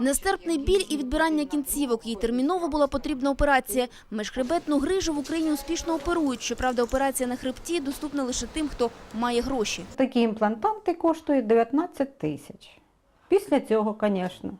Нестерпний біль і відбирання кінцівок. Їй терміново була потрібна операція. Межхребетну грижу в Україні успішно оперують. Щоправда, операція на хребті доступна лише тим, хто має гроші. Такі імплантанти коштують 19 тисяч. Після цього, звісно,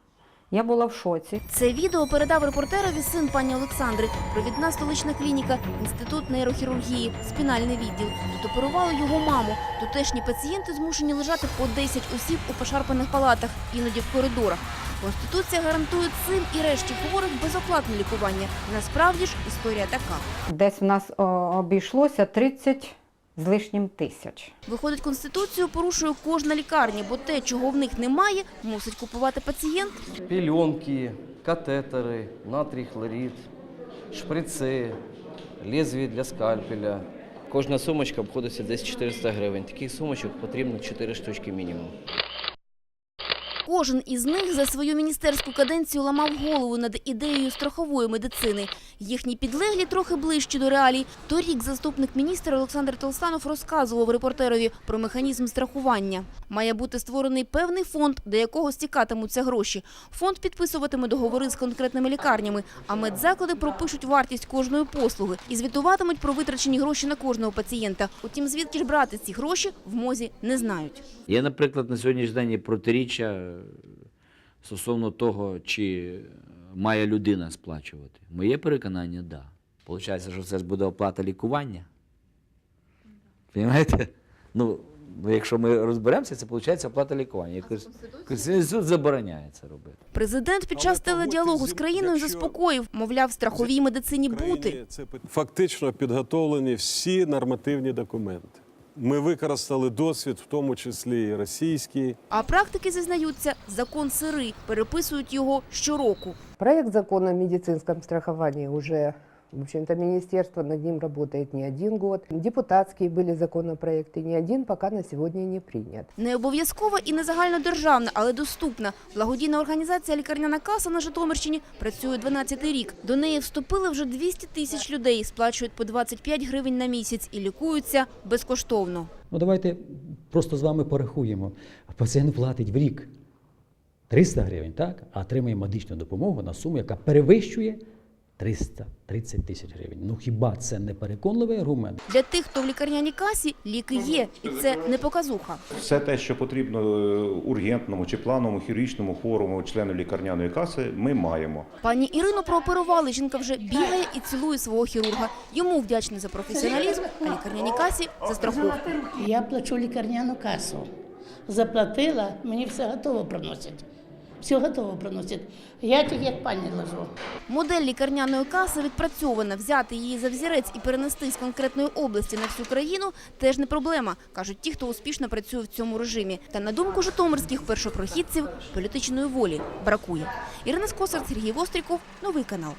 я була в шоці. Це відео передав репортерові син пані Олександри. Провідна столична клініка, інститут нейрохірургії, спінальний відділ. Тут оперували його маму. Тутешні пацієнти змушені лежати по 10 осіб у пошарпаних палатах, іноді в коридорах. Конституція гарантує цим і решті хворих безоплатне лікування. Насправді ж історія така. Десь в нас обійшлося 30 з лишнім тисяч. Виходить, конституцію порушує кожна лікарня, бо те, чого в них немає, мусить купувати пацієнт. Пільонки, катетери, натрій хлорід, шприци, лезві для скальпеля. Кожна сумочка обходиться десь 400 гривень. Таких сумочок потрібно 4 штучки мінімум. Кожен із них за свою міністерську каденцію ламав голову над ідеєю страхової медицини. Їхні підлеглі трохи ближчі до реалій. Торік заступник міністра Олександр Толстанов розказував репортерові про механізм страхування. Має бути створений певний фонд, до якого стікатимуться гроші. Фонд підписуватиме договори з конкретними лікарнями, а медзаклади пропишуть вартість кожної послуги і звітуватимуть про витрачені гроші на кожного пацієнта. Утім, звідки ж брати ці гроші в мозі не знають. Є, наприклад, на сьогоднішній день протиріччя стосовно того, чи має людина сплачувати. Моє переконання так. Да. Получається, що це ж буде оплата лікування. Понимаєте? Ну, ну, якщо ми розберемося, це виходить оплата лікування. Якось Конституція забороняє це робити. Президент під час теледіалогу з країною заспокоїв, мовляв, страховій медицині бути. Це фактично підготовлені всі нормативні документи. Ми використали досвід, в тому числі і російський. А практики зізнаються, закон сирий, переписують його щороку. Проект закону о медицинському страхуванні уже, в общем-то, министерство над ним работает не один год. Депутатские были законопроекты, ни один пока на сегодня не принят. Не обов'язкова і не загальнодержавна, але доступна. Благодійна організація «Лікарняна каса» на Житомирщині працює 12-й рік. До неї вступили вже 200 тисяч людей, сплачують по 25 гривень на місяць і лікуються безкоштовно. Ну давайте просто з вами порахуємо. Пацієнт платить в рік 300 гривень, так? а отримує медичну допомогу на суму, яка перевищує 330 тисяч гривень. Ну хіба це не переконливий аргумент? Для тих, хто в лікарняній касі, ліки є, і це не показуха. Все те, що потрібно е, ургентному чи плановому хірургічному хворому члену лікарняної каси, ми маємо. Пані Ірину прооперували. Жінка вже бігає і цілує свого хірурга. Йому вдячний за професіоналізм, а лікарняній касі за страховку. Я плачу лікарняну касу. Заплатила, мені все готово приносять. Все готово приносять. Я тільки як пані лежу. Модель лікарняної каси відпрацьована. Взяти її за взірець і перенести з конкретної області на всю країну теж не проблема, кажуть ті, хто успішно працює в цьому режимі. Та на думку житомирських першопрохідців, політичної волі бракує. Ірина Скосар, Сергій Востріков, новий канал.